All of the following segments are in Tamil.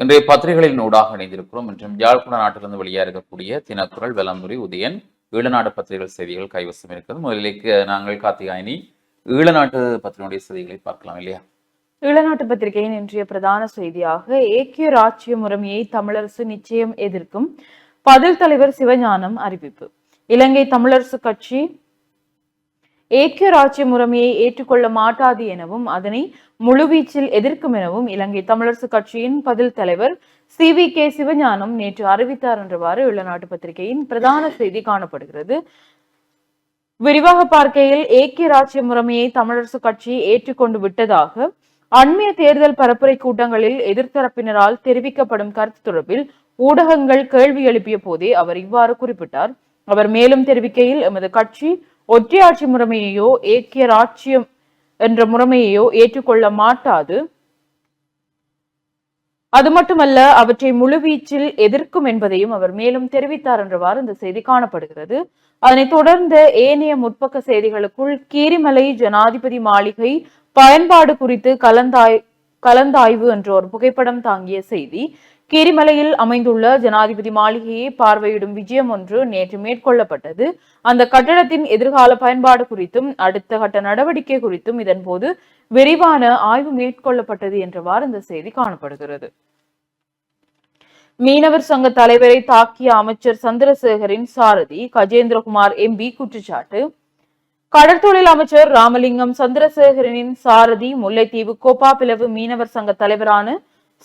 இன்றைய பத்திரிகைகளின் ஊடாக இணைந்திருக்கிறோம். என்றும் யாழ்ப்பாண நாட்டிலிருந்து வெளியாக இருக்கக்கூடிய தினக்குரல் வெலந்துரை உதயன் ஈழநாடு பத்திரிகைகள் செய்திகள் கைவசம் இருக்கிறது. முதலிலேக்கு நாங்கள் கார்த்திகாயினி ஈழநாட்டு பத்திரிகையுடைய செய்திகளை பார்க்கலாம் இல்லையா? ஈழநாட்டு பத்திரிகையின் இன்றைய பிரதான செய்தியாக ஏக்கிய ராஜ்ய முறைமையை தமிழரசு நிச்சயம் எதிர்க்கும் பதில் தலைவர் சிவஞானம் அறிவிப்பு. இலங்கை தமிழரசு கட்சி ஏக்கிய ராஜ்ய முறைமையை ஏற்றுக்கொள்ள மாட்டாது எனவும் அதனை முழுவீச்சில் எதிர்க்கும் எனவும் இலங்கை தமிழரசு கட்சியின் பதில் தலைவர் சி. வி. கே. சிவஞானம் நேற்று அறிவித்தார் என்றவாறு ஈழநாட்டு பத்திரிகையின் பிரதான செய்தி காணப்படுகிறது. விரிவாக பார்க்கையில் ஏக்கிய ராஜ்ய முறைமையை தமிழரசு கட்சி ஏற்றுக்கொண்டு விட்டதாக அண்மைய தேர்தல் பரப்புரை கூட்டங்களில் எதிர்த்தரப்பினரால் தெரிவிக்கப்படும் கருத்து தொடர்பில் ஊடகங்கள் கேள்வி எழுப்பிய போதே அவர் இவ்வாறு குறிப்பிட்டார். அவர் மேலும் தெரிவிக்கையில் எமது கட்சி ஒற்றையாட்சி முறைமையையோ ஏக்கிய ராட்சியம் என்ற முறைமையையோ ஏற்றுக்கொள்ள மாட்டாது. அது மட்டுமல்ல அவற்றை முழுவீச்சில் எதிர்க்கும் என்பதையும் அவர் மேலும் தெரிவித்தார் என்றவாறு இந்த செய்தி காணப்படுகிறது. அதனைத் தொடர்ந்து ஏனைய முற்பக்க செய்திகளுக்குள் கீரிமலை ஜனாதிபதி மாளிகை பயன்பாடு குறித்து கலந்தாய் கலந்தாய்வு என்ற ஒரு புகைப்படம் தாங்கிய செய்தி. கிரிமலையில் அமைந்துள்ள ஜனாதிபதி மாளிகையை பார்வையிடும் விஜயம் ஒன்று நேற்று மேற்கொள்ளப்பட்டது. அந்த கட்டடத்தின் எதிர்கால பயன்பாடு குறித்தும் அடுத்த கட்ட நடவடிக்கை குறித்தும் இதன்போது விரிவான ஆய்வு மேற்கொள்ளப்பட்டது என்றவாறு இந்த செய்தி காணப்படுகிறது. மீனவர் சங்க தலைவரை தாக்கிய அமைச்சர் சந்திரசேகரின் சாரதி கஜேந்திரகுமார் எம்பி குற்றச்சாட்டு. கடற்தொழில் அமைச்சர் ராமலிங்கம் சந்திரசேகரனின் சாரதி முல்லைத்தீவு கோப்பாப்பிளவு மீனவர் சங்க தலைவரான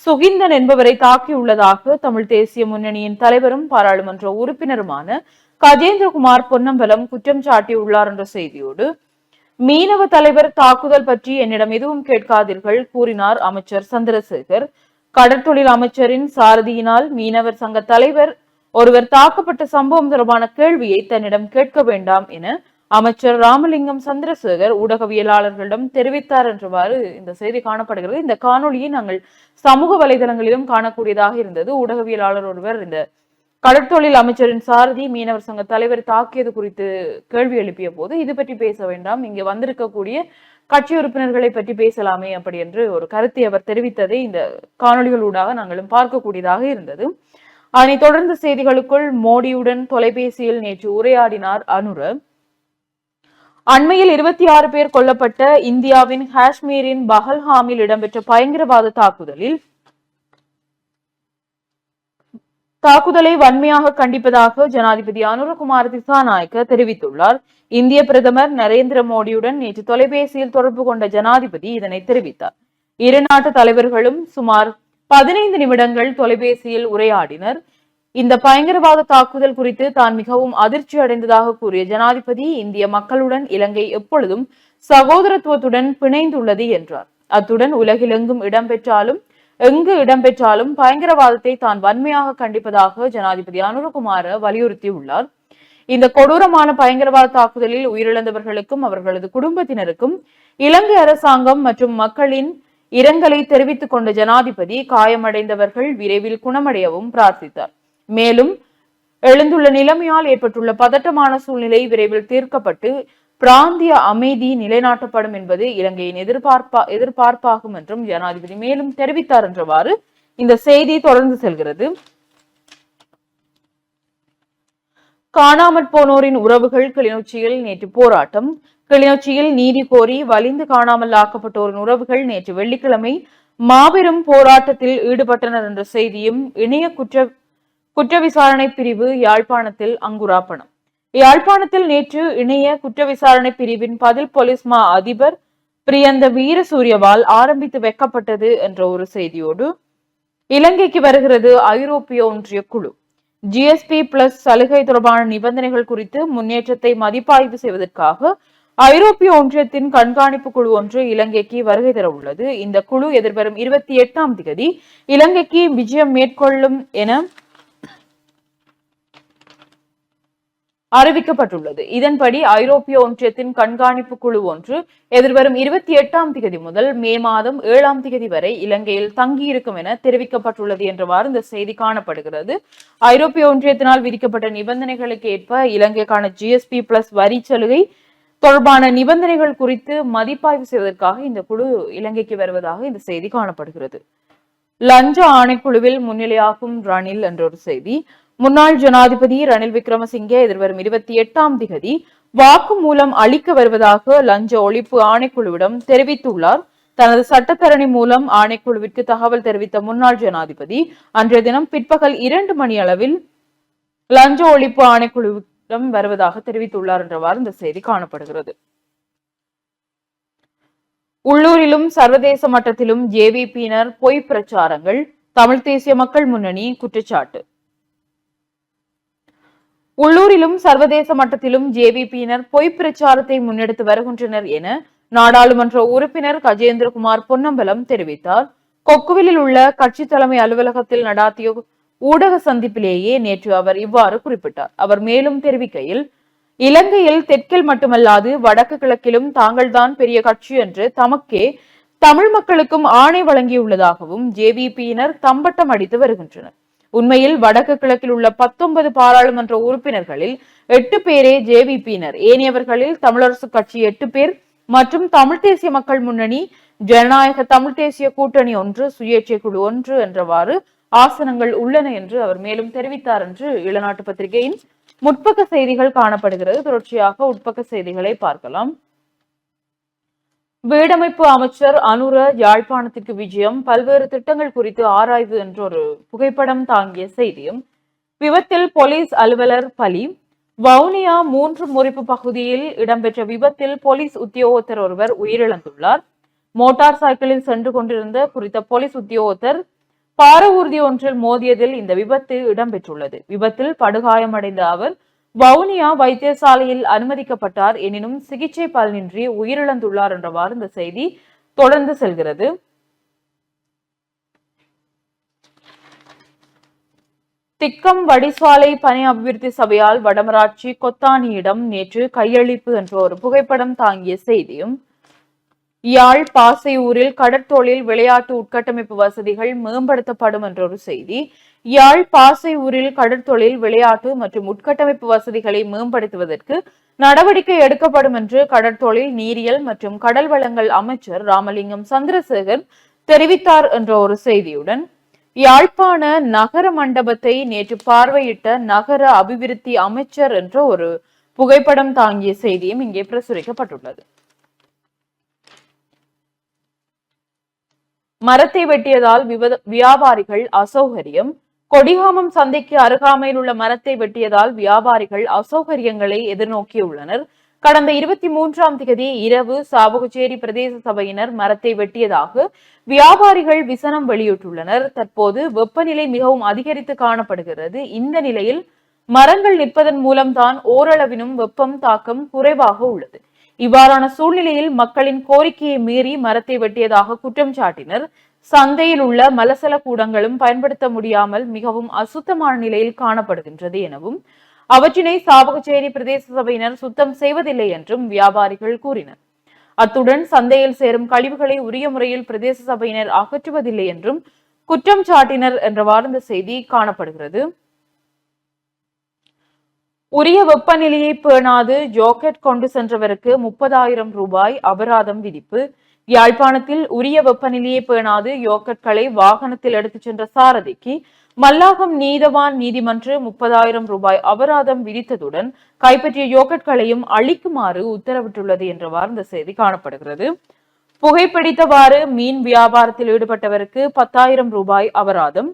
சுகிந்தன் என்பவரை தாக்கியுள்ளதாக தமிழ் தேசிய முன்னணியின் தலைவரும் பாராளுமன்ற உறுப்பினருமான கஜேந்திரகுமார் பொன்னம்பலம் குற்றம் சாட்டியுள்ளார் என்ற செய்தியோடு மீனவ தலைவர் தாக்குதல் பற்றி என்னிடம் எதுவும் கேட்காதீர்கள் கூறினார் அமைச்சர் சந்திரசேகர். கடற்தொழில் அமைச்சரின் சாரதியினால் மீனவர் சங்க தலைவர் ஒருவர் தாக்கப்பட்ட சம்பவம் தொடர்பான கேள்வியை தன்னிடம் கேட்க வேண்டாம் என அமைச்சர் ராமலிங்கம் சந்திரசேகர் ஊடகவியலாளர்களிடம் தெரிவித்தார் என்றவாறு இந்த செய்தி காணப்படுகிறது. இந்த காணொளியை நாங்கள் சமூக வலைதளங்களிலும் காணக்கூடியதாக இருந்தது. ஊடகவியலாளர் ஒருவர் இந்த கடற்தொழில் அமைச்சரின் சாரதி மீனவர் சங்க தலைவர் தாக்கியது குறித்து கேள்வி எழுப்பிய போது இது பற்றி பேச வேண்டாம். இங்கே வந்திருக்கக்கூடிய கட்சி உறுப்பினர்களை பற்றி பேசலாமே அப்படி என்று ஒரு கருத்தை அவர் தெரிவித்ததை இந்த காணொலிகளூடாக நாங்களும் பார்க்கக்கூடியதாக இருந்தது. அதனைத் தொடர்ந்து செய்திகளுக்குள் மோடியுடன் தொலைபேசியில் நேற்று உரையாடினார் அனுர. அண்மையில் இருபத்தி ஆறு பேர் கொல்லப்பட்ட இந்தியாவின் காஷ்மீரின் பஹல்ஹாமில் இடம்பெற்ற பயங்கரவாத தாக்குதலில் தாக்குதலை வன்மையாக கண்டிப்பதாக ஜனாதிபதி அனுரகுமார் திசாநாயக்க தெரிவித்துள்ளார். இந்திய பிரதமர் நரேந்திர மோடியுடன் நேற்று தொலைபேசியில் தொடர்பு கொண்ட ஜனாதிபதி இதனை தெரிவித்தார். இரு நாட்டு தலைவர்களும் சுமார் பதினைந்து நிமிடங்கள் தொலைபேசியில் உரையாடினர். இந்த பயங்கரவாத தாக்குதல் குறித்து தான் மிகவும் அதிர்ச்சி அடைந்ததாக கூறிய ஜனாதிபதி இந்திய மக்களுடன் இலங்கை எப்பொழுதும் சகோதரத்துவத்துடன் பிணைந்துள்ளது என்றார். அத்துடன் உலகிலெங்கும் இடம்பெற்றாலும் எங்கு இடம்பெற்றாலும் பயங்கரவாதத்தை தான் வன்மையாக கண்டிப்பதாக ஜனாதிபதி அனுரகுமார வலியுறுத்தியுள்ளார். இந்த கொடூரமான பயங்கரவாத தாக்குதலில் உயிரிழந்தவர்களுக்கும் அவர்களது குடும்பத்தினருக்கும் இலங்கை அரசாங்கம் மற்றும் மக்களின் இரங்கலை தெரிவித்துக் கொண்ட ஜனாதிபதி காயமடைந்தவர்கள் விரைவில் குணமடையவும் பிரார்த்தித்தார். மேலும் எழுந்துள்ள நிலைமையால் ஏற்பட்டுள்ள பதட்டமான சூழ்நிலை விரைவில் தீர்க்கப்பட்டு பிராந்திய அமைதி நிலைநாட்டப்படும் என்பது இலங்கையின் எதிர்பார்ப்பா எதிர்பார்ப்பாகும் என்றும் ஜனாதிபதி மேலும் தெரிவித்தார் என்றவாறு இந்த செய்தி தொடர்ந்து செல்கிறது. காணாமற் போனோரின் உறவுகள் கிளிநொச்சியில் நேற்று போராட்டம். கிளிநொச்சியில் நீதி கோரி வலிந்து காணாமல் ஆக்கப்பட்டோரின் உறவுகள் நேற்று வெள்ளிக்கிழமை மாபெரும் போராட்டத்தில் ஈடுபட்டனர் என்ற செய்தியும் இணைய குற்ற குற்ற விசாரணை பிரிவு யாழ்ப்பாணத்தில் அங்குராப்பணம் யாழ்ப்பாணத்தில் நேற்று இணைய குற்ற விசாரணை பிரிவின் பதில் போலீஸ் மா அதிபர் பிரியந்த வீரசூரியவால் ஆரம்பித்து வைக்கப்பட்டது என்ற ஒரு செய்தியோடு இலங்கைக்கு வருகிறது ஐரோப்பிய ஒன்றிய குழு. ஜிஎஸ்பி பிளஸ் சலுகை தொடர்பான நிபந்தனைகள் குறித்து முன்னேற்றத்தை மதிப்பாய்வு செய்வதற்காக ஐரோப்பிய ஒன்றியத்தின் கண்காணிப்பு குழு ஒன்று இலங்கைக்கு வருகை தர உள்ளது இந்த குழு எதிர்வரும் இருபத்தி எட்டாம் தேதி இலங்கைக்கு விஜயம் மேற்கொள்ளும் என அறிவிக்கப்பட்டுள்ளது. இதன்படி ஐரோப்பிய ஒன்றியத்தின் கண்காணிப்பு குழு ஒன்று எதிர்வரும் இருபத்தி எட்டாம் தேதி முதல் மே மாதம் ஏழாம் தேதி வரை இலங்கையில் தங்கியிருக்கும் என தெரிவிக்கப்பட்டுள்ளது என்றவாறு இந்த செய்தி காணப்படுகிறது. ஐரோப்பிய ஒன்றியத்தினால் விதிக்கப்பட்ட நிபந்தனைகளுக்கு ஏற்ப இலங்கைக்கான ஜிஎஸ்பி பிளஸ் வரி சலுகை தொடர்பான நிபந்தனைகள் குறித்து மதிப்பாய்வு செய்வதற்காக இந்த குழு இலங்கைக்கு வருவதாக இந்த செய்தி காணப்படுகிறது. லஞ்ச ஆணைக்குழுவில் முன்னிலையாகும் ரணில் என்ற ஒரு செய்தி முன்னாள் ஜனாதிபதி ரணில் விக்ரமசிங்கே எதிர்வரும் இருபத்தி எட்டாம் திகதி வாக்குமூலம் அளிக்க வருவதாக லஞ்ச ஒழிப்பு ஆணைக்குழுவிடம் தெரிவித்துள்ளார். தனது சட்டத்தரணி மூலம் ஆணைக்குழுவிற்கு தகவல் தெரிவித்த முன்னாள் ஜனாதிபதி அன்றைய தினம் பிற்பகல் இரண்டு மணி அளவில் லஞ்ச ஒழிப்பு ஆணைக்குழுவிடம் வருவதாக தெரிவித்துள்ளார் என்றவாறு இந்த செய்தி காணப்படுகிறது. உள்ளூரிலும் சர்வதேச மட்டத்திலும் ஜேவிபியினர் பொய் பிரச்சாரங்கள் தமிழ் தேசிய மக்கள் முன்னணி குற்றச்சாட்டு. உள்ளூரிலும் சர்வதேச மட்டத்திலும் ஜேவிபியினர் பொய் பிரச்சாரத்தை முன்னெடுத்து வருகின்றனர் என நாடாளுமன்ற உறுப்பினர் கஜேந்திரகுமார் பொன்னம்பலம் தெரிவித்தார். கொக்குவிலில் உள்ள கட்சி தலைமை அலுவலகத்தில் நடாத்திய ஊடக சந்திப்பிலேயே நேற்று அவர் இவ்வாறு குறிப்பிட்டார். அவர் மேலும் தெரிவிக்கையில் இலங்கையில் தெற்கில் மட்டுமல்லாது வடக்கு கிழக்கிலும் தாங்கள்தான் பெரிய கட்சி என்று தமக்கே தமிழ் மக்களுக்கும் ஆணை வழங்கியுள்ளதாகவும் ஜேவிபியினர் தம்பட்டம் அடித்து வருகின்றனர். உண்மையில் வடக்கு கிழக்கில் உள்ள பத்தொன்பது பாராளுமன்ற உறுப்பினர்களில் எட்டு பேரே ஜேவிபியினர். ஏனையவர்களில் தமிழரசு கட்சி எட்டு பேர் மற்றும் தமிழ் தேசிய மக்கள் முன்னணி ஜனநாயக தமிழ் தேசிய கூட்டணி ஒன்று சுயேட்சை குழு ஒன்று என்றவாறு ஆசனங்கள் உள்ளன என்று அவர் மேலும் தெரிவித்தார் என்று இளநாட்டு பத்திரிகையின் முற்பக்க செய்திகள் காணப்படுகிறது. தொடர்ச்சியாக உட்பக்க செய்திகளை பார்க்கலாம். வீடமைப்பு அமைச்சர் அனுர யாழ்ப்பாணத்திற்கு விஜயம். பல்வேறு திட்டங்கள் குறித்து ஆராய்வு என்ற ஒரு புகைப்படம் தாங்கிய செய்தியும் விபத்தில் போலீஸ் அலுவலர் பலி. வவுனியா மூன்று முறிப்பு பகுதியில் இடம்பெற்ற விபத்தில் போலீஸ் உத்தியோகத்தர் ஒருவர் உயிரிழந்துள்ளார். மோட்டார் சைக்கிளில் சென்று கொண்டிருந்த குறித்த போலீஸ் உத்தியோகத்தர் பார ஊர்தி ஒன்றில் மோதியதில் இந்த விபத்து இடம்பெற்றுள்ளது. விபத்தில் படுகாயமடைந்த அவர் வவுனியா வைத்தியசாலையில் அனுமதிக்கப்பட்டார் எனினும் சிகிச்சை பலனின்றி உயிரிழந்துள்ளார் என்றவாறு இந்த செய்தி தொடர்ந்து செல்கிறது. திக்கம் வடிசாலை பணி அபிவிருத்தி சபையால் வடமராட்சி கொத்தானியிடம் நேற்று கையளிப்பு என்ற ஒரு புகைப்படம் தாங்கிய செய்தியும் யாழ் பாசையூரில் கடற்தொழில் விளையாட்டு உட்கட்டமைப்பு வசதிகள் மேம்படுத்தப்படும் என்ற ஒரு செய்தி. யாழ் பாசையூரில் கடற்தொழில் விளையாட்டு மற்றும் உட்கட்டமைப்பு வசதிகளை மேம்படுத்துவதற்கு நடவடிக்கை எடுக்கப்படும் என்று கடற்தொழில் நீரியல் மற்றும் கடல் வளங்கள் அமைச்சர் ராமலிங்கம் சந்திரசேகர் தெரிவித்தார் என்ற ஒரு செய்தியுடன் யாழ்ப்பாண நகர மண்டபத்தை நேற்று பார்வையிட்ட நகர அபிவிருத்தி அமைச்சர் என்ற ஒரு புகைப்படம் தாங்கிய செய்தியும் இங்கே பிரசுரிக்கப்பட்டுள்ளது. மரத்தை வெட்டியதால் விவத- வியாபாரிகள் அசௌகரியம். கொடிகாமம் சந்தைக்கு அருகாமையில் உள்ள மரத்தை வெட்டியதால் வியாபாரிகள் அசௌகரியங்களை எதிர்நோக்கியுள்ளனர். கடந்த இருபத்தி மூன்றாம் தேதி இரவு சாவகச்சேரி பிரதேச சபையினர் மரத்தை வெட்டியதாக வியாபாரிகள் விசனம் வெளியிட்டுள்ளனர். தற்போது வெப்பநிலை மிகவும் அதிகரித்து காணப்படுகிறது. இந்த நிலையில் மரங்கள் நிற்பதன் மூலம்தான் ஓரளவினும் வெப்பம் தாக்கம் குறைவாக உள்ளது. இவ்வாறான சூழ்நிலையில் மக்களின் கோரிக்கையை மீறி மரத்தை வெட்டியதாக குற்றம் சாட்டினர். சந்தையில் உள்ள மலசல கூடங்களும் பயன்படுத்த முடியாமல் மிகவும் அசுத்தமான நிலையில் காணப்படுகின்றது எனவும் அவற்றினை சாவகச்சேரி பிரதேச சபையினர் சுத்தம் செய்வதில்லை என்றும் வியாபாரிகள் கூறினர். அத்துடன் சந்தையில் சேரும் கழிவுகளை உரிய முறையில் பிரதேச சபையினர் அகற்றுவதில்லை என்றும் குற்றம் சாட்டினர் என்றவாறு இந்த செய்தி காணப்படுகிறது. உரிய வெப்பநிலையை பேணாது. ஜாக்கெட் கொண்டு சென்றவருக்கு முப்பதாயிரம் ரூபாய் அபராதம் விதிப்பு. யாழ்ப்பாணத்தில் உரிய வெப்பநிலையை பேணாது. யோக்கட்களை வாகனத்தில் எடுத்துச் சென்ற சாரதிக்கு மல்லாகம் நீதவான் நீதிமன்று முப்பதாயிரம் ரூபாய் அபராதம் விதித்ததுடன் கைப்பற்றிய யோக்கட்களையும் அளிக்குமாறு உத்தரவிட்டுள்ளது என்றவாறு இந்த செய்தி காணப்படுகிறது. புகைப்பிடித்தவாறு மீன் வியாபாரத்தில் ஈடுபட்டவருக்கு பத்தாயிரம் ரூபாய் அபராதம்.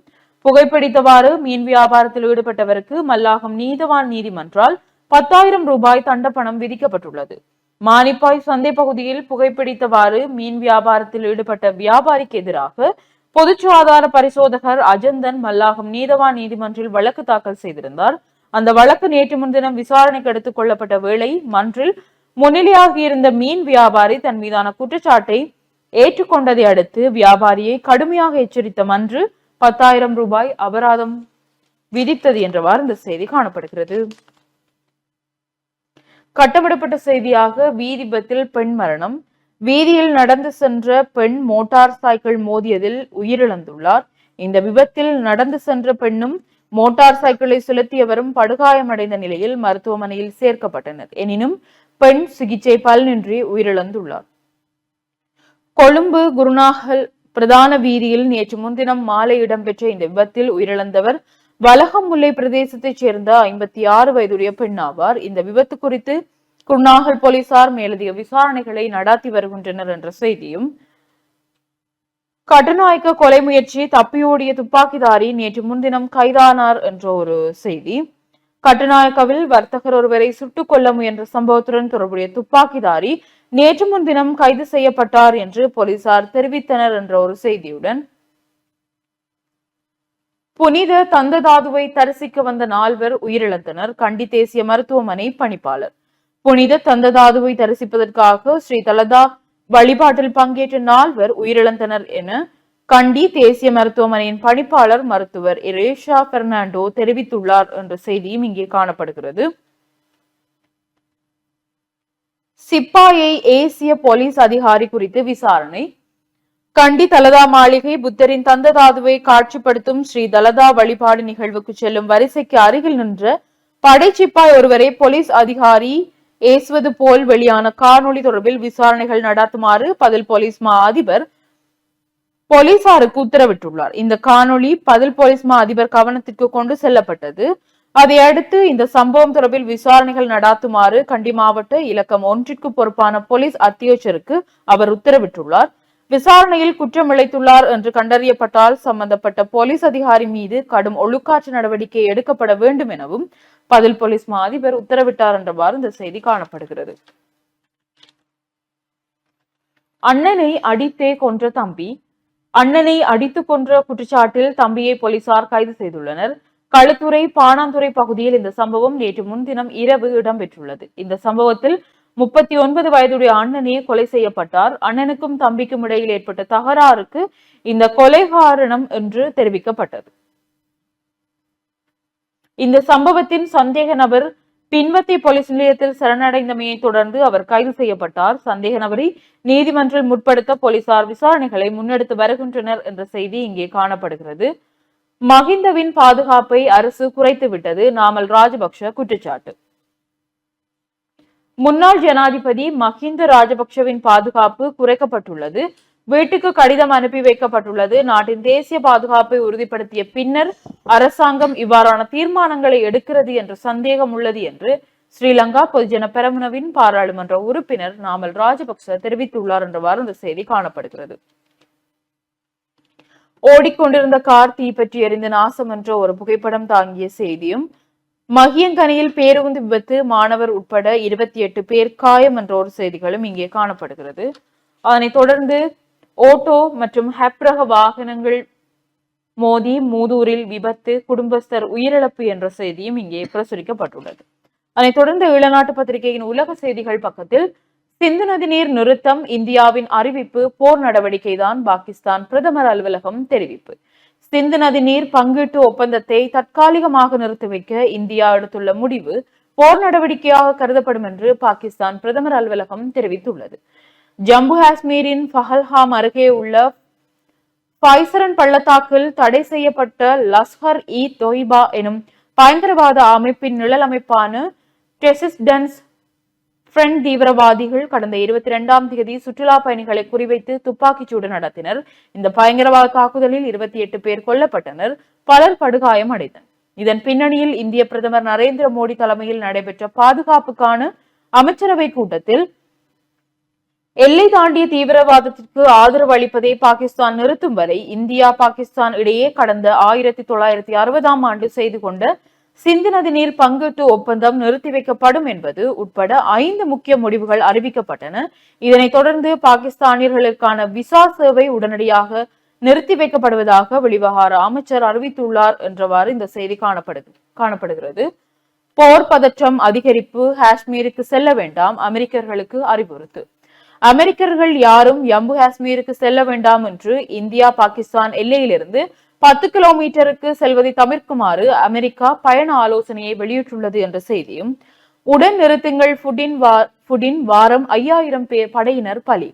புகைப்பிடித்தவாறு மீன் வியாபாரத்தில் ஈடுபட்டவருக்கு மல்லாகம் நீதவான் நீதிமன்றால் பத்தாயிரம் ரூபாய் தண்டப்பணம் விதிக்கப்பட்டுள்ளது. மானிப்பாய் சந்தை பகுதியில் புகைப்பிடித்தவாறு மீன் வியாபாரத்தில் ஈடுபட்ட வியாபாரிக்கு எதிராக பொது சுகாதார பரிசோதகர் அஜந்தன் மல்லாகம் நீதவான் நீதிமன்றில் வழக்கு தாக்கல் செய்திருந்தார். அந்த வழக்கு நேற்று முன்தினம் விசாரணைக்கு எடுத்துக் கொள்ளப்பட்ட வேளை மன்றில் முன்னிலையாகியிருந்த மீன் வியாபாரி தன் மீதான குற்றச்சாட்டை ஏற்றுக்கொண்டதை அடுத்து வியாபாரியை கடுமையாக எச்சரித்த மன்று பத்தாயிரம் ரூபாய் அபராதம் விதித்தது என்றவாறு இந்த செய்தி காணப்படுகிறது. கட்டமிடப்பட்ட செய்தியாக வீதிபத்தில் பெண் மரணம். வீதியில் நடந்து சென்ற பெண் மோட்டார் சைக்கிள் மோதியதில் உயிரிழந்துள்ளார். இந்த விபத்தில் நடந்து சென்ற பெண்ணும் மோட்டார் சைக்கிளை செலுத்தியவரும் படுகாயமடைந்த நிலையில் மருத்துவமனையில் சேர்க்கப்பட்டனர். எனினும் பெண் சிகிச்சை பலனின்றி உயிரிழந்துள்ளார். கொழும்பு குருநாகல் பிரதான வீதியில் நேற்று முன்தினம் மாலை இடம்பெற்ற இந்த விபத்தில் உயிரிழந்தவர் வலகமுல்லை பிரதேசத்தைச் சேர்ந்த ஐம்பத்தி ஆறு வயதுடைய பெண் ஆவார். இந்த விபத்து குறித்து குருநாகல் போலீசார் மேலதிக விசாரணைகளை நடாத்தி வருகின்றனர் என்ற செய்தியும் கட்டுநாயக்க கொலை முயற்சி தப்பியோடிய துப்பாக்கிதாரி நேற்று முன்தினம் கைதானார் என்ற ஒரு செய்தி. கட்டுநாயக்கவில் வர்த்தகர் ஒருவரை சுட்டுக் கொல்ல முயன்ற சம்பவத்துடன் தொடர்புடைய துப்பாக்கிதாரி நேற்று முன்தினம் கைது செய்யப்பட்டார் என்று போலீசார் தெரிவித்தனர் என்ற ஒரு செய்தியுடன் புனித தந்ததாதுவை தரிசிக்க வந்த நால்வர் உயிரிழந்தனர். கண்டி தேசிய மருத்துவமனை பணிப்பாளர். புனித தந்ததாதுவை தரிசிப்பதற்காக ஸ்ரீ தலதா வழிபாட்டில் பங்கேற்ற நால்வர் உயிரிழந்தனர் என கண்டி தேசிய மருத்துவமனையின் பணிப்பாளர் மருத்துவர் இரேஷா பெர்னாண்டோ தெரிவித்துள்ளார் என்ற செய்தியும் இங்கே காணப்படுகிறது. சிப்பாயை ஏசிய போலீஸ் அதிகாரி குறித்து விசாரணை. கண்டி தலதா மாளிகை புத்தரின் தந்ததாதுவை காட்சிப்படுத்தும் ஸ்ரீ தலதா வழிபாடு நிகழ்வுக்கு செல்லும் வரிசைக்கு அருகில் நின்ற படைச்சிப்பாய் ஒருவரை போலீஸ் அதிகாரி ஏசுவது போல் வெளியான காணொளி தொடர்பில் விசாரணைகள் நடத்துமாறு பதில் போலீஸ் மா அதிபர் போலீசாருக்கு உத்தரவிட்டுள்ளார். இந்த காணொளி பதில் போலீஸ் மா அதிபர் கவனத்திற்கு கொண்டு செல்லப்பட்டது. அதை அடுத்து இந்த சம்பவம் தொடர்பில் விசாரணைகள் நடாத்துமாறு கண்டி மாவட்ட இலக்கம் ஒன்றிற்கு பொறுப்பான போலீஸ் அத்தியட்சருக்கு அவர் உத்தரவிட்டுள்ளார். விசாரணையில் குற்றம் இழைத்துள்ளார் என்று கண்டறியப்பட்டால் சம்பந்தப்பட்ட போலீஸ் அதிகாரி மீது கடும் ஒழுக்காற்று நடவடிக்கை எடுக்கப்பட வேண்டும் எனவும் பதில் போலீஸ் மா அதிபர் உத்தரவிட்டார் என்றவாறு இந்த செய்தி காணப்படுகிறது. அண்ணனை அடித்தே கொன்ற தம்பி அண்ணனை அடித்து கொன்ற குற்றச்சாட்டில் தம்பியை போலீசார் கைது செய்துள்ளனர். களுத்துறை பாணாந்துறை பகுதியில் இந்த சம்பவம் நேற்று முன்தினம் இரவு இடம்பெற்றுள்ளது. இந்த சம்பவத்தில் முப்பத்தி ஒன்பது வயதுடைய அண்ணனே கொலை செய்யப்பட்டார். அண்ணனுக்கும் தம்பிக்கும் இடையில் ஏற்பட்ட தகராறுக்கு இந்த கொலை காரணம் என்று தெரிவிக்கப்பட்டது. இந்த சம்பவத்தின் சந்தேக நபர் பின்வத்தி போலீஸ் நிலையத்தில் சரணடைந்தமையை தொடர்ந்து அவர் கைது செய்யப்பட்டார். சந்தேக நபரை நீதிமன்றில் முற்படுத்த போலீசார் விசாரணைகளை முன்னெடுத்து வருகின்றனர் என்ற செய்தி இங்கே காணப்படுகிறது. மகிந்தவின் பாதுகாப்பை அரசு குறைத்துவிட்டது. நாமல் ராஜபக்ஷ குற்றச்சாட்டு. முன்னாள் ஜனாதிபதி மஹிந்த ராஜபக்ஷவின் பாதுகாப்பு குறைக்கப்பட்டுள்ளது. வீட்டுக்கு கடிதம் அனுப்பி வைக்கப்பட்டுள்ளது. நாட்டின் தேசிய பாதுகாப்பை உறுதிப்படுத்திய பின்னர் அரசாங்கம் இவ்வாறான தீர்மானங்களை எடுக்கிறது என்ற சந்தேகம் உள்ளது என்று ஸ்ரீலங்கா பொதுஜன பெரமுனவின் பாராளுமன்ற உறுப்பினர் நாமல் ராஜபக்ச தெரிவித்துள்ளார் என்றவாறு இந்த செய்தி காணப்படுகிறது. ஓடிக்கொண்டிருந்த கார் தீப்பற்றி எரிந்து நாசம் என்ற ஒரு புகைப்படம் தாங்கிய செய்தியும் மகியங்கனியில் பேருந்து விபத்து மாணவர் உட்பட இருபத்தி எட்டு பேர் காயம் என்ற ஒரு செய்திகளும் இங்கே காணப்படுகிறது. அதனைத் தொடர்ந்து ஓட்டோ மற்றும் ஹெப்ரக வாகனங்கள் மோதி மூதூரில் விபத்து குடும்பஸ்தர் உயிரிழப்பு என்ற செய்தியும் இங்கே பிரசுரிக்கப்பட்டுள்ளது. அதனைத் தொடர்ந்து ஈழநாட்டு பத்திரிகையின் உலக செய்திகள் பக்கத்தில் சிந்து நதி நீர் நிறுத்தம் இந்தியாவின் அறிவிப்பு போர் நடவடிக்கைதான் பாகிஸ்தான் பிரதமர் அலுவலகம் தெரிவிப்பு. சிந்து நதி நீர் பங்கீட்டு ஒப்பந்தத்தை தற்காலிகமாக நிறுத்தி வைக்க இந்தியா எடுத்துள்ள முடிவு போர் நடவடிக்கையாக கருதப்படும் என்று பாகிஸ்தான் பிரதமர் அலுவலகம் தெரிவித்துள்ளது. ஜம்மு காஷ்மீரின் பஹல்ஹாம் அருகே உள்ள பைசரன் பள்ளத்தாக்கில் தடை செய்யப்பட்ட லஸ்ஹர் இ தொய்பா எனும் பயங்கரவாத அமைப்பின் நிழல் அமைப்பான டெசிஸ்டன்ஸ் பிரெண்ட் தீவிரவாதிகள் கடந்த இருபத்தி இரண்டாம் தேதி சுற்றுலா பயணிகளை குறிவைத்து துப்பாக்கிச்சூடு நடத்தினர். இந்த பயங்கரவாத தாக்குதலில் இருபத்தி எட்டு பேர் கொல்லப்பட்டனர். பலர் படுகாயம் அடைந்தனர். இதன் பின்னணியில் இந்திய பிரதமர் நரேந்திர மோடி தலைமையில் நடைபெற்ற பாதுகாப்புக்கான அமைச்சரவை கூட்டத்தில் எல்லை தாண்டிய தீவிரவாதத்திற்கு ஆதரவு அளிப்பதை பாகிஸ்தான் நிறுத்தும் வரை இந்தியா பாகிஸ்தான் இடையே கடந்த ஆயிரத்தி தொள்ளாயிரத்தி அறுபதாம் ஆண்டு செய்து கொண்ட சிந்து நதி நீர் பங்கீட்டு ஒப்பந்தம் நிறுத்தி வைக்கப்படும் என்பது உட்பட ஐந்து முக்கிய முடிவுகள் அறிவிக்கப்பட்டன. இதனைத் தொடர்ந்து பாகிஸ்தானியர்களுக்கான விசா சேவை உடனடியாக நிறுத்தி வைக்கப்படுவதாக வெளிவகார அமைச்சர் அறிவித்துள்ளார் என்றவாறு இந்த செய்தி காணப்படுது காணப்படுகிறது. போர் பதற்றம் அதிகரிப்பு காஷ்மீருக்கு செல்ல வேண்டாம் அமெரிக்கர்களுக்கு அறிவுறுத்து. அமெரிக்கர்கள் யாரும் ஜம்மு காஷ்மீருக்கு செல்ல வேண்டாம் என்று இந்தியா பாகிஸ்தான் எல்லையிலிருந்து பத்து கிலோமீட்டருக்கு செல்வதை தவிர்க்குமாறு அமெரிக்கா பயண ஆலோசனையை வெளியிட்டுள்ளது என்ற செய்தியும் உடன் நிறுத்துங்கள் ஃபுடின் வா- ஃபுடின் வாரம் ஐயாயிரம் பேர் படையினர் பலி.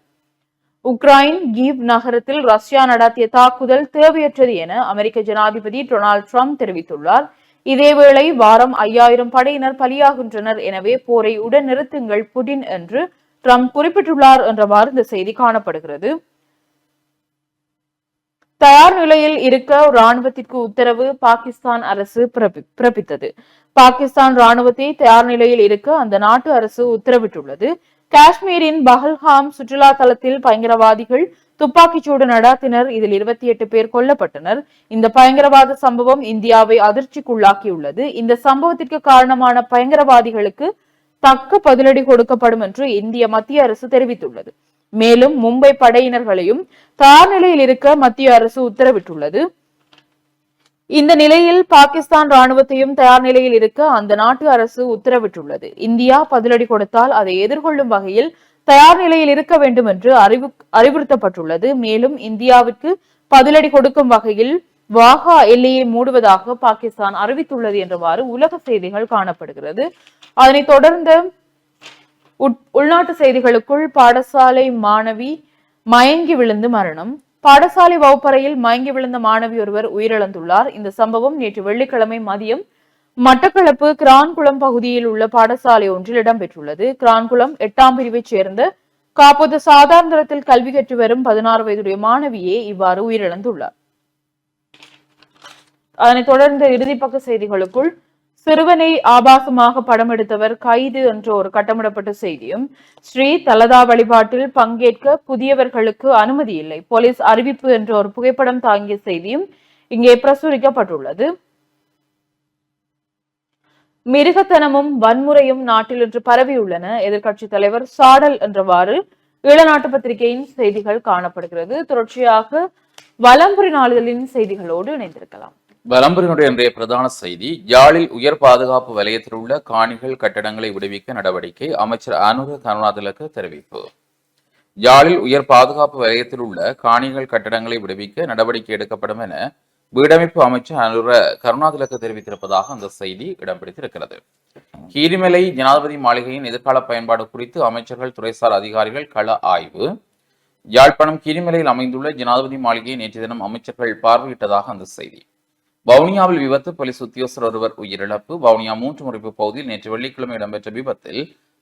உக்ரைன் கீவ் நகரத்தில் ரஷ்யா நடத்திய தாக்குதல் தேவையற்றது என அமெரிக்க ஜனாதிபதி டொனால்ட் ட்ரம்ப் தெரிவித்துள்ளார். இதேவேளை வாரம் ஐயாயிரம் படையினர் பலியாகின்றனர். எனவே போரை உடன் நிறுத்துங்கள் புடின் என்று ட்ரம்ப் குறிப்பிட்டுள்ளார் என்றவாறு இந்த செய்தி காணப்படுகிறது. தயார் நிலையில் இருக்க ராணுவத்திற்கு உத்தரவு பாகிஸ்தான் அரசு பிறப்பித்தது. பாகிஸ்தான் ராணுவத்தை தயார் நிலையில் இருக்க அந்த நாட்டு அரசு உத்தரவிட்டுள்ளது. காஷ்மீரின் பஹல்ஹாம் சுற்றுலா தலத்தில் பயங்கரவாதிகள் துப்பாக்கிச்சூடு நடாத்தினர். இதில் இருபத்தி எட்டு பேர் கொல்லப்பட்டனர். இந்த பயங்கரவாத சம்பவம் இந்தியாவை அதிர்ச்சிக்குள்ளாக்கியுள்ளது. இந்த சம்பவத்திற்கு காரணமான பயங்கரவாதிகளுக்கு தக்க பதிலடி கொடுக்கப்படும் என்று இந்திய மத்திய அரசு தெரிவித்துள்ளது. மேலும் மும்பை படையினர்களையும் தயார் நிலையில் இருக்க மத்திய அரசு உத்தரவிட்டுள்ளது. இந்த நிலையில் பாகிஸ்தான் ராணுவத்தையும் தயார் நிலையில் இருக்க அந்த நாட்டு அரசு உத்தரவிட்டுள்ளது. இந்தியா பதிலடி கொடுத்தால் அதை எதிர்கொள்ளும் வகையில் தயார் நிலையில் இருக்க வேண்டும் என்று அறிவு அறிவுறுத்தப்பட்டுள்ளது. மேலும் இந்தியாவிற்கு பதிலடி கொடுக்கும் வகையில் வாகா எல்லையை மூடுவதாக பாகிஸ்தான் அறிவித்துள்ளது என்றவாறு உலக செய்திகள் காணப்படுகிறது. அதனைத் தொடர்ந்து உள்நாட்டு செய்திகளுக்குள் பாடசாலை மாணவி மயங்கி விழுந்து மரணம். பாடசாலை வகுப்பறையில் மயங்கி விழுந்த மாணவி ஒருவர் உயிரிழந்துள்ளார். இந்த சம்பவம் நேற்று வெள்ளிக்கிழமை மதியம் மட்டக்களப்பு கிரான்குளம் பகுதியில் உள்ள பாடசாலை ஒன்றில் இடம்பெற்றுள்ளது. கிரான்குளம் எட்டாம் பிரிவைச் சேர்ந்த காப்போது சாதாரணத்தில் கல்வி கற்று வரும் பதினாறு வயதுடைய மாணவியே இவ்வாறு உயிரிழந்துள்ளார். அதனைத் தொடர்ந்து இறுதிப்பக்க செய்திகளுக்குள் சிறுவனை ஆபாசமாக படம் எடுத்தவர் கைது என்ற ஒரு கட்டமிடப்பட்ட செய்தியும் ஸ்ரீ தலதா வழிபாட்டில் பங்கேற்க புதியவர்களுக்கு அனுமதி இல்லை போலீஸ் அறிவிப்பு என்ற ஒரு புகைப்படம் தாங்கிய செய்தியும் இங்கே பிரசுரிக்கப்பட்டுள்ளது. மிருகத்தனமும் வன்முறையும் நாட்டில் இன்று பரவியுள்ளன. எதிர்கட்சி தலைவர் சாடல் என்றவாறு ஈழநாட்டு பத்திரிகையின் செய்திகள் காணப்படுகிறது. தொடர்ச்சியாக வலம்புரி நாளிதழின் செய்திகளோடு இணைந்திருக்கலாம். வலம்புரினுடைய இன்றைய பிரதான செய்தி யாழில் உயர் பாதுகாப்பு வலயத்தில் உள்ள காணிகள் கட்டடங்களை விடுவிக்க நடவடிக்கை அமைச்சர் அனுர கருணாதிலக்கு தெரிவிப்பு. யாழில் உயர் பாதுகாப்பு வலயத்தில் உள்ள காணிகள் கட்டடங்களை விடுவிக்க நடவடிக்கை எடுக்கப்படும் என வீடமைப்பு அமைச்சர் அனுர கருணாதிலக்கு தெரிவித்திருப்பதாக அந்த செய்தி இடம்பிடித்திருக்கிறது கீரிமலை ஜனாதிபதி மாளிகையின் எதிர்கால பயன்பாடு குறித்து அமைச்சர்கள் துறைசார் அதிகாரிகள் கள ஆய்வு. யாழ்ப்பாணம் கீரிமலையில் அமைந்துள்ள ஜனாதிபதி மாளிகையை நேற்று தினம் அமைச்சர்கள் பார்வையிட்டதாக அந்த செய்தி. வவுனியாவில் விபத்து போலீஸ் உத்தியோகர் ஒருவர் உயிரிழப்பு. வவுனியா மூன்று முறைப்பு பகுதியில் நேற்று வெள்ளிக்கிழமை இடம்பெற்ற விபத்தில்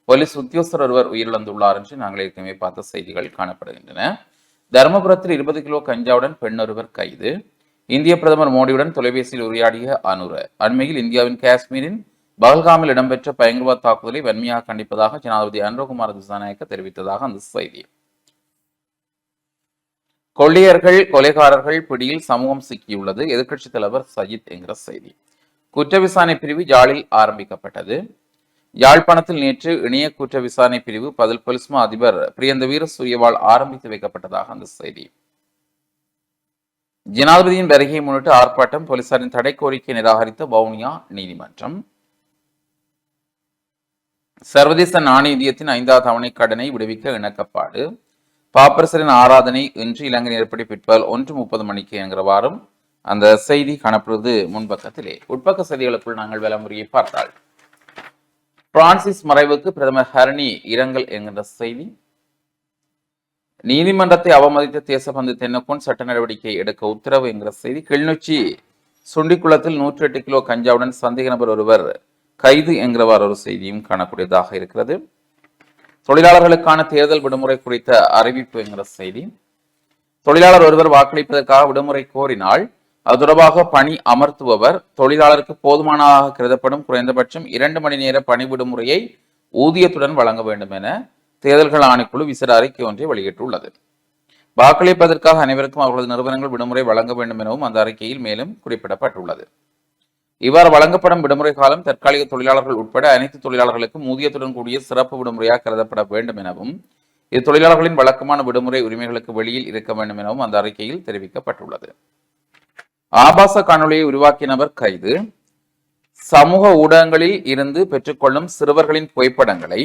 போலீஸ் உத்தியோகர் ஒருவர் உயிரிழந்துள்ளார் என்று நாங்கள் ஏற்கனவே பார்த்த செய்திகள் காணப்படுகின்றன. தருமபுரத்தில் இருபது கிலோ கஞ்சாவுடன் பெண் ஒருவர் கைது. இந்திய பிரதமர் மோடியுடன் தொலைபேசியில் உரையாடிய அனுர அண்மையில் இந்தியாவின் காஷ்மீரின் பகல்காமில் இடம்பெற்ற பயங்கரவாத தாக்குதலை வன்மையாக கண்டிப்பதாக ஜனாதிபதி அனுரகுமார் திசாநாயக்க தெரிவித்ததாக அந்த செய்தி. கொள்ளையர்கள் கொலைகாரர்கள் பிடியில் சமூகம் சிக்கியுள்ளது. எதிர்க்கட்சித் தலைவர் சஜித் என்கிற செய்தி. குற்ற விசாரணை பிரிவு யாழில் ஆரம்பிக்கப்பட்டது. யாழ்ப்பாணத்தில் நேற்று இணைய குற்ற விசாரணை பிரிவு பதில் போலீஸ் மா அதிபர் பிரியந்த வீரசூரியவால் ஆரம்பித்து வைக்கப்பட்டதாக அந்த செய்தி. ஜனாதிபதியின் வருகையை முன்னிட்டு ஆர்ப்பாட்டம் போலீசாரின் தடை கோரிக்கை நிராகரித்த வவுனியா நீதிமன்றம். சர்வதேச நாணய நிதியத்தின் ஐந்தாவது தவணை கடனை விடுவிக்க இணக்கப்பாடு. பாப்பரசரின் ஆராதனை இன்று இலங்கை நேரப்படி பிற்பால் ஒன்று முப்பது மணிக்கு என்கிறவாறும் அந்த செய்தி காணப்படுவது முன்பக்கத்திலே. உட்பக்க செய்திகளுக்குள் நாங்கள் விளம்பரியை பார்த்தால். பிரான்சிஸ் மறைவுக்கு பிரதமர் ஹரணி இரங்கல் என்கின்ற செய்தி. நீதிமன்றத்தை அவமதித்த தேசபந்து தென்னக்கோன் சட்ட நடவடிக்கை எடுக்க உத்தரவு என்கிற செய்தி. கிளிநொச்சி சுண்டிக்குளத்தில் நூற்றி எட்டு கிலோ கஞ்சாவுடன் சந்தேக நபர் ஒருவர் கைது என்கிறவாறு ஒரு செய்தியும் காணக்கூடியதாக இருக்கிறது. தொழிலாளர்களுக்கான தேர்தல் விடுமுறை குறித்த அறிவிப்பு என்கிற செய்தி. தொழிலாளர் ஒருவர் வாக்களிப்பதற்காக விடுமுறை கோரினால் அது தொடர்பாக பணி அமர்த்துபவர் தொழிலாளருக்கு போதுமானதாக கருதப்படும் குறைந்தபட்சம் இரண்டு மணி நேர பணி விடுமுறையை ஊதியத்துடன் வழங்க வேண்டும் என தேர்தல்கள் ஆணைக்குழு விசேட அறிக்கை ஒன்றை வெளியிட்டுள்ளது. வாக்களிப்பதற்காக அனைவருக்கும் அவர்களது நிறுவனங்கள் விடுமுறை வழங்க வேண்டும் எனவும் அந்த அறிக்கையில் மேலும் குறிப்பிடப்பட்டுள்ளது. இவ்வாறு வழங்கப்படும் விடுமுறை காலம் தற்காலிக தொழிலாளர்கள் உட்பட அனைத்து தொழிலாளர்களுக்கும் ஊதியத்துடன் கூடிய சிறப்பு விடுமுறையாக கருதப்பட வேண்டும் எனவும் இது தொழிலாளர்களின் வழக்கமான விடுமுறை உரிமைகளுக்கு வெளியில் இருக்க வேண்டும் எனவும் அந்த அறிக்கையில் தெரிவிக்கப்பட்டுள்ளது. ஆபாச காணொளியை உருவாக்கிய நபர் கைது. சமூக ஊடகங்களில் இருந்து பெற்றுக்கொள்ளும் சிறுவர்களின் புகைப்படங்களை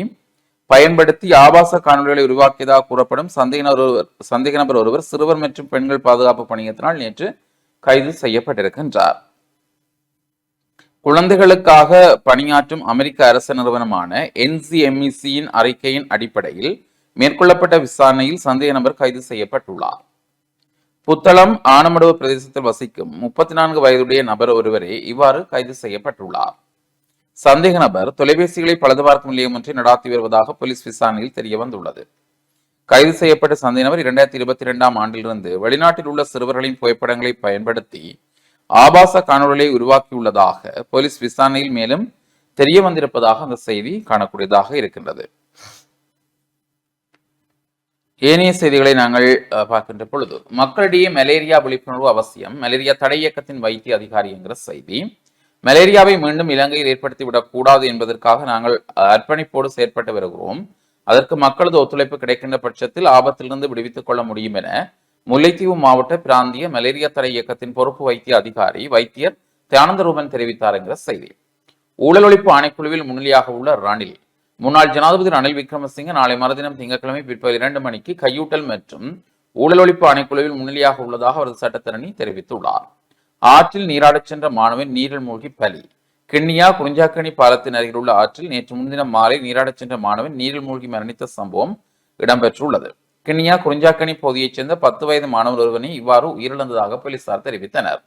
பயன்படுத்தி ஆபாச காணொளிகளை உருவாக்கியதாக கூறப்படும் சந்தேக நபர் ஒருவர் சந்தேக நபர் ஒருவர் சிறுவர் மற்றும் பெண்கள் பாதுகாப்பு பணியத்தினால் நேற்று கைது செய்யப்பட்டிருக்கின்றார். குழந்தைகளுக்காக பணியாற்றும் அமெரிக்க அரசு நிறுவனமான என்சிஎம்இசியின் அறிக்கையின் அடிப்படையில் மேற்கொள்ளப்பட்ட விசாரணையில் சந்தேக நபர் கைது செய்யப்பட்டுள்ளார். புத்தளம் ஆனமடுவு பிரதேசத்தில் வசிக்கும் முப்பத்தி நான்கு வயதுடைய நபர் ஒருவரே இவ்வாறு கைது செய்யப்பட்டுள்ளார். சந்தேக நபர் தொலைபேசிகளை பழுதுபார்க்கும் நிலையம் ஒன்றை நடாத்தி வருவதாக போலீஸ் விசாரணையில் தெரிய வந்துள்ளது. கைது செய்யப்பட்ட சந்தேக நபர் இரண்டாயிரத்தி இருபத்தி இரண்டாம் ஆண்டிலிருந்து வெளிநாட்டில் உள்ள சிறுவர்களின் புகைப்படங்களை பயன்படுத்தி ஆபாச காணொலியை உருவாக்கியுள்ளதாக போலீஸ் விசாரணையில் மேலும் தெரிய வந்திருப்பதாக அந்த செய்தி காணக்கூடியதாக இருக்கின்றது. ஏனைய செய்திகளை நாங்கள் பார்க்கின்ற பொழுது மக்களிடையே மலேரியா விழிப்புணர்வு அவசியம் மலேரியா தடை இயக்கத்தின் வைத்திய அதிகாரி என்கிற செய்தி மலேரியாவை மீண்டும் இலங்கையில் ஏற்படுத்திவிடக் கூடாது என்பதற்காக நாங்கள் அர்ப்பணிப்போடு செயற்பட்டு வருகிறோம். அதற்கு மக்களது ஒத்துழைப்பு கிடைக்கின்ற பட்சத்தில் ஆபத்திலிருந்து விடுவித்துக் கொள்ள முடியும் என முல்லைத்தீவு மாவட்ட பிராந்திய மலேரியா தடை இயக்கத்தின் பொறுப்பு வைத்திய அதிகாரி வைத்தியர் தியானந்த ரூபன் தெரிவித்தார் என்கிற செய்தி. ஊழல் ஒழிப்பு ஆணைக்குழுவில் முன்னிலையாக உள்ள ரணில். முன்னாள் ஜனாதிபதி ரணில் விக்ரமசிங்க நாளை மறுதினம் திங்கட்கிழமை பிற்பகல் இரண்டு மணிக்கு கையூட்டல் மற்றும் ஊழல் ஒழிப்பு ஆணைக்குழுவில் முன்னிலையாக உள்ளதாக அவரது சட்டத்தரணி தெரிவித்துள்ளார். ஆற்றில் நீராடச் சென்ற மாணவன் நீரில் மூழ்கி பலி. கிண்ணியா குறிஞ்சாக்கணி பாலத்தின் அருகில் உள்ள ஆற்றில் நேற்று முன்தினம் மாலை நீராடச் சென்ற மாணவன் நீரில் மூழ்கி மரணித்த சம்பவம் இடம்பெற்றுள்ளது. கிண்ணியா குறிஞ்சாக்கணி பகுதியைச் சேர்ந்த பத்து வயது மாணவர் ஒருவனை இவ்வாறு உயிரிழந்ததாக போலீசார் தெரிவித்தனர்.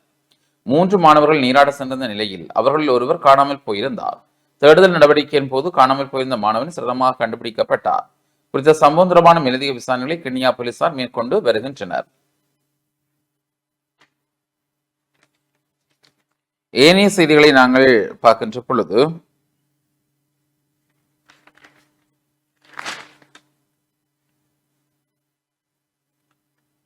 மூன்று மாணவர்கள் நீராட சென்றிருந்த நிலையில் அவர்களில் ஒருவர் காணாமல் போயிருந்தார். தேடுதல் நடவடிக்கையின் போது காணாமல் போயிருந்த மாணவன் சிரமமாக கண்டுபிடிக்கப்பட்டார். குறித்த சம்பவம் தொடர்பான மேலதிக விசாரணைகளை கிண்ணியா போலீசார் மேற்கொண்டு வருகின்றனர். ஏனைய செய்திகளை நாங்கள் பார்க்கின்ற பொழுது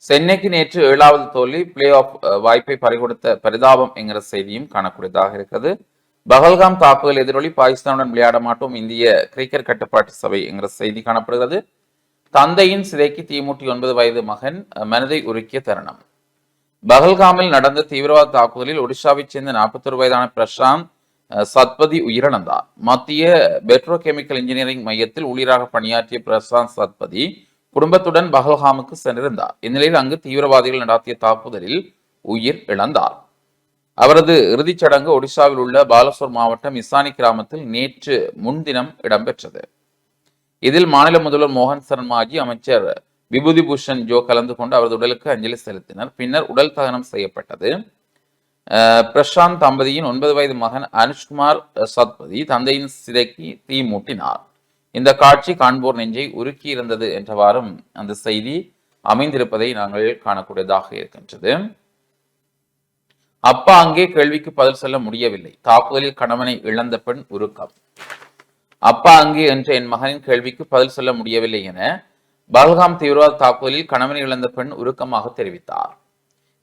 சென்னைக்கு நேற்று ஏழாவது தோல்வி பிளே ஆஃப் வாய்ப்பை பறிகொடுத்த பரிதாபம் என்கிற செய்தியும் காணக்கூடியதாக இருக்கிறது பகல்காம் தாக்குதல் எதிரொலி பாகிஸ்தானுடன் விளையாட மாட்டோம் இந்திய கிரிக்கெட் கட்டுப்பாட்டு சபை என்கிற செய்தி காணப்படுகிறது. தந்தையின் சிதைக்கு தீமூட்டி ஒன்பது வயது மகன் மனதை உருக்கிய தருணம். பகல்காமில் நடந்த தீவிரவாத தாக்குதலில் ஒடிஷாவைச் சேர்ந்த நாற்பத்தொரு வயதான பிரசாந்த் அஹ், சத்பதி உயிரிழந்தார். மத்திய பெட்ரோகெமிக்கல் இன்ஜினியரிங் மையத்தில் ஊழியராக பணியாற்றிய பிரசாந்த் சத்பதி குடும்பத்துடன் பஹல்ஹாமுக்கு சென்றிருந்தார். இந்நிலையில் அங்கு தீவிரவாதிகள் நடாத்திய தாக்குதலில் உயிர் இழந்தார். அவரது இறுதிச் சடங்கு ஒடிசாவில் உள்ள பாலசோர் மாவட்டம் இசானி கிராமத்தில் நேற்று முன்தினம் இடம்பெற்றது. இதில் மாநில முதல்வர் மோகன் சரண் அமைச்சர் விபூதி பூஷன் ஜோ கலந்து கொண்டு அவரது உடலுக்கு அஞ்சலி செலுத்தினர். பின்னர் உடல் தகனம் செய்யப்பட்டது. பிரசாந்த் தம்பதியின் ஒன்பது வயது மகன் அனுஷ்குமார் சத்பதி தந்தையின் சிதைக்கு தீ மூட்டினார். இந்த காட்சி காண்போர் நெஞ்சை உருக்கி இருந்தது என்றவாறும் அந்த செய்தி அமைந்திருப்பதை நாங்கள் காணக்கூடியதாக இருக்கின்றது. அப்பா அங்கே கேள்விக்கு பதில் சொல்ல முடியவில்லை. தாக்குதலில் கணவனை இழந்த பெண் உருக்கம். அப்பா அங்கே என்ற என் மகனின் கேள்விக்கு பதில் சொல்ல முடியவில்லை என பல்காம் தீவிரவாத தாக்குதலில் கணவனை இழந்த பெண் உருக்கமாக தெரிவித்தார்.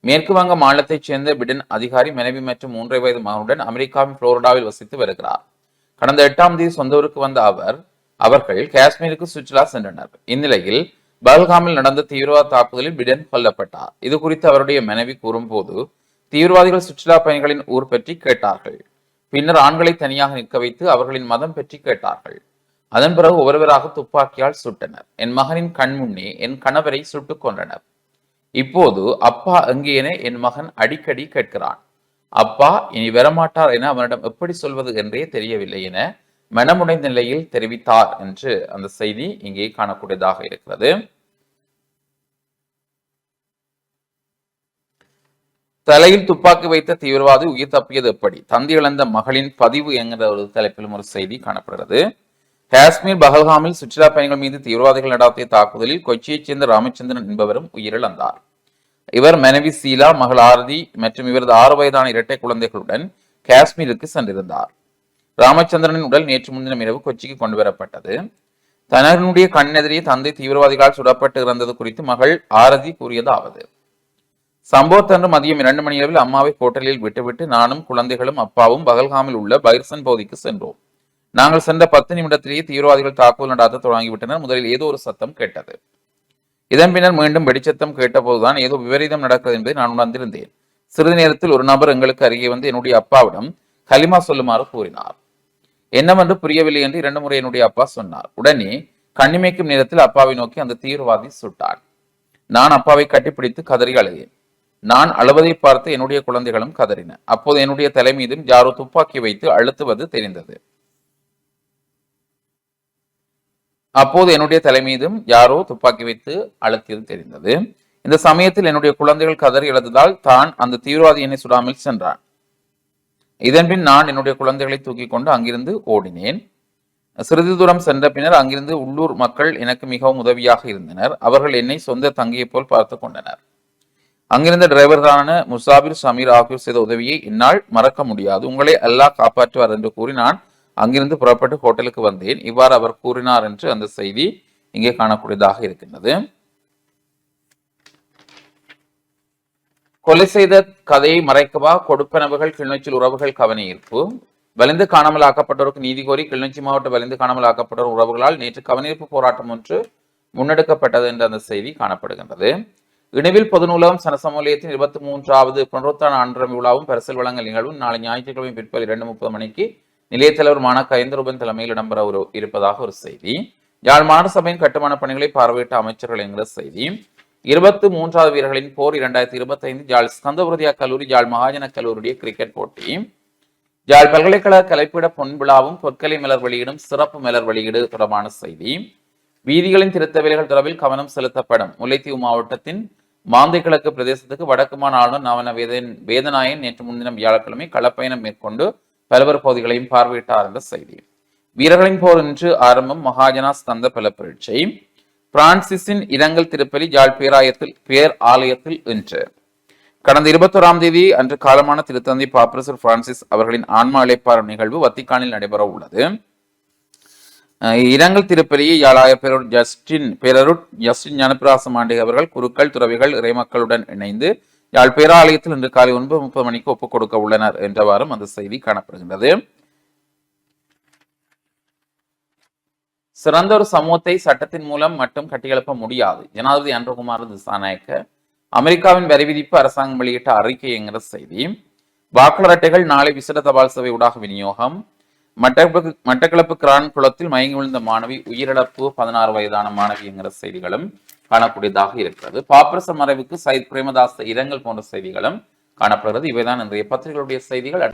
மேற்கு வங்க மாநிலத்தைச் சேர்ந்த பிடன் அதிகாரி மனைவி மற்றும் மூன்றரை வயது மகனுடன் அமெரிக்காவின் புளோரிடாவில் வசித்து வருகிறார். கடந்த எட்டாம் தேதி சொந்த ஊருக்கு வந்த அவர் அவர்கள் காஷ்மீருக்கு சுற்றுலா சென்றனர். இந்நிலையில் பல்காமில் நடந்த தீவிரவாத தாக்குதலில் பிடன் கொல்லப்பட்டார். இது குறித்து அவருடைய மனைவி கூறும்போது தீவிரவாதிகள் சுற்றுலா பயணிகளின் ஊர் பற்றி கேட்டார்கள். பின்னர் ஆண்களை தனியாக நிற்க வைத்து அவர்களின் மதம் பற்றி கேட்டார்கள். அதன் பிறகு ஒருவராக துப்பாக்கியால் சுட்டனர். என் மகனின் கண் முன்னே என் கணவரை சுட்டுக் கொன்றனர். இப்போது அப்பா எங்கே என என் மகன் அடிக்கடி கேட்கிறான். அப்பா இனி வரமாட்டார் என அவனிடம் எப்படி சொல்வது என்றே தெரியவில்லை என மனமுடைந்த நிலையில் தெரிவித்தார் என்று அந்த செய்தி இங்கே காணக்கூடியதாக இருக்கிறது. தலையில் துப்பாக்கி வைத்த தீவிரவாதி உயிர் தப்பியது எப்படி? தந்தி இழந்த மகளின் பதிவு என்கிற ஒரு தலைப்பிலும் ஒரு செய்தி காணப்படுகிறது. காஷ்மீர் பகல்காமில் சுற்றுலா பயணிகள் மீது தீவிரவாதிகள் நடத்திய தாக்குதலில் கொச்சியைச் சேர்ந்த ராமச்சந்திரன் என்பவரும் உயிரிழந்தார். இவர் மனைவி சீலா மகள் ஆரதி மற்றும் இவரது ஆறு வயதான இரட்டை குழந்தைகளுடன் காஷ்மீருக்கு சென்றிருந்தார். ராமச்சந்திரனின் உடல் நேற்று முன்தினம் இரவு கொச்சிக்கு கொண்டு வரப்பட்டது தனனுடைய கண்ணெதிரே தந்தை தீவிரவாதிகளால் சுடப்பட்டு இறந்தது குறித்து மகள் ஆரதி கூறியதாவது. சம்பவத்தன்று மதியம் இரண்டு மணி அளவில் அம்மாவை ஹோட்டலில் விட்டுவிட்டு நானும் குழந்தைகளும் அப்பாவும் பகல்காமில் உள்ள பைர்சன் பகுதிக்கு சென்றோம். நாங்கள் சென்ற பத்து நிமிடத்திலேயே தீவிரவாதிகள் தாக்குதல் நடாத்த தொடங்கிவிட்டனர். முதலில் ஏதோ ஒரு சத்தம் கேட்டது. இதன் பின்னர் மீண்டும் வெடிச்சத்தம் கேட்டபோதுதான் ஏதோ விபரீதம் நடக்கிறது என்பதை நான் உணர்ந்திருந்தேன். சிறிது நேரத்தில் ஒரு நபர் எங்களுக்கு அருகே வந்து என்னுடைய அப்பாவிடம் கலிமா சொல்லுமாறு கூறினார். என்னவென்று புரியவில்லை என்று இரண்டு முறை என்னுடைய அப்பா சொன்னார். உடனே கண்ணிமைக்கும் நேரத்தில் அப்பாவை நோக்கி அந்த தீவிரவாதி சுட்டார். நான் அப்பாவை கட்டிப்பிடித்து கதறி அழுதேன் நான் அழுவதை பார்த்து என்னுடைய குழந்தைகளும் கதறின. அப்போது என்னுடைய தலை மீதும் யாரோ துப்பாக்கி வைத்து அழுத்துவது தெரிந்தது. அப்போது என்னுடைய தலை மீதும் யாரோ துப்பாக்கி வைத்து அழுத்தியது தெரிந்தது. இந்த சமயத்தில் என்னுடைய குழந்தைகள் கதறி எழுந்ததால் தான் அந்த தீவிரவாதி என்னை சுடாமல் சென்றான். இதன்பின் நான் என்னுடைய குழந்தைகளை தூக்கி கொண்டு அங்கிருந்து ஓடினேன். சிறிது தூரம் சென்ற பின்னர் அங்கிருந்து உள்ளூர் மக்கள் எனக்கு மிகவும் உதவியாக இருந்தனர். அவர்கள் என்னை சொந்த தங்கையைப் போல் பார்த்து கொண்டனர். அங்கிருந்த டிரைவர்களான முசாபிர் சமீர் ஆகியோர் செய்த உதவியை என்னால் மறக்க முடியாது. உங்களை அல்லாஹ் காப்பாற்றுவார் என்று கூறி நான் அங்கிருந்து புறப்பட்டு ஹோட்டலுக்கு வந்தேன். இவ்வாறு அவர் கூறினார் என்று அந்த செய்தி இங்கே காணக்கூடியதாக இருக்கின்றது. கொலை செய்த கதையை மறைக்கவா கொடுப்பனவுகள் கிளிநொச்சியில் உறவுகள் கவனஈர்ப்பு வலிந்து காணாமல் ஆக்கப்பட்டோருக்கு நீதி கோரி கிளிநொச்சி மாவட்ட வலிந்து காணாமல் ஆக்கப்பட்டோர் உறவுகளால் நேற்று கவனீர்ப்பு போராட்டம் ஒன்று முன்னெடுக்கப்பட்டது என்ற அந்த செய்தி காணப்படுகின்றது. இணைவில் பொதுநூலகம் சனசமூலியத்தின் இருபத்தி மூன்றாவது புனருத்தான ஆண்டரம் விழாவும் பரிசல் வழங்கல் நிகழ்வும் நாளை ஞாயிற்றுக்கிழமை பிற்பகல் இரண்டு முப்பது மணிக்கு நிலையத்தலைவர் மாணக்க ஐந்தரூபன் தலைமையில் இடம்பெற ஒரு இருப்பதாக ஒரு செய்தி. யாழ் மாநகர சபையின் கட்டுமான பணிகளை பார்வையிட்ட அமைச்சர்கள் என்கிற செய்தி. இருபத்தி மூன்றாவது வீரர்களின் போர் இரண்டாயிரத்தி இருபத்தி ஐந்து ஜாழ் ஸ்கந்தபுரதியா கல்லூரி ஜாழ் மகாஜன கல்லூரிய கிரிக்கெட் போட்டி. ஜாழ் பல்கலைக்கழக கலைப்பிட பொன் விழாவும் பொற்கலை மலர் வெளியிடும் சிறப்பு மலர் வெளியீடு தொடர்பான செய்தி. வீதிகளின் திருத்த வேலைகள் தொடர்பில் கவனம் செலுத்தப்படும். முல்லைத்தீவு மாவட்டத்தின் மாந்தை கிழக்கு பிரதேசத்துக்கு வடக்கு மாநில ஆளுநர் நவன வேதன் வேதநாயன் நேற்று முன்தினம் வியாழக்கிழமை களப்பயணம் மேற்கொண்டு பல்வேறு பகுதிகளையும் பார்வையிட்டார் என்ற செய்தி. வீரர்களின் போர் இன்று ஆரம்பம் மகாஜனா ஸ்கந்த பல பரீட்சை. பிரான்சிஸின் இரங்கல் திருப்பலி யாழ் பேராயத்தில் பேர் ஆலயத்தில் இன்று. கடந்த இருபத்தோராம் தேதி அன்று காலமான திருத்தந்தை பாப்ரசர் பிரான்சிஸ் அவர்களின் ஆன்மா அழைப்பார் நிகழ்வு வத்திக்கானில் நடைபெற உள்ளது. இரங்கல் திருப்பலியை யாழாய பேரூர் ஜஸ்டின் பேரருட் ஜஸ்டின் ஞானபிராசம் ஆண்டே அவர்கள் குருக்கள் துறவிகள் இறைமக்களுடன் இணைந்து யாழ் பேராலயத்தில் இன்று காலை ஒன்பது முப்பது மணிக்கு ஒப்புக் கொடுக்க உள்ளனர் என்றவாறும் அந்த செய்தி காணப்படுகின்றது. சிறந்த ஒரு சமூகத்தை சட்டத்தின் மூலம் மட்டும் கட்டியெழுப்ப முடியாது. ஜனாதிபதி அன்றகுமார் திசாநாயக்க அமெரிக்காவின் வரி விதிப்பு அரசாங்கம் வெளியிட்ட அறிக்கை என்கிற செய்தி வாக்காளர் அட்டைகள் நாளை விசேட தபால் சபை ஊடாக விநியோகம் மட்டக்களப்பு மட்டக்களப்பு கிரான் குளத்தில் மயங்கி விழுந்த மாணவி உயிரிழப்பு பதினாறு வயதான மாணவி என்கிற செய்திகளும் காணக்கூடியதாக இருக்கிறது. பாப்பரச மறைவுக்கு சயித் பிரேமதாஸ் இரங்கல் போன்ற செய்திகளும் காணப்படுகிறது. இவைதான் இன்றைய பத்திரிகைகளுடைய செய்திகள்.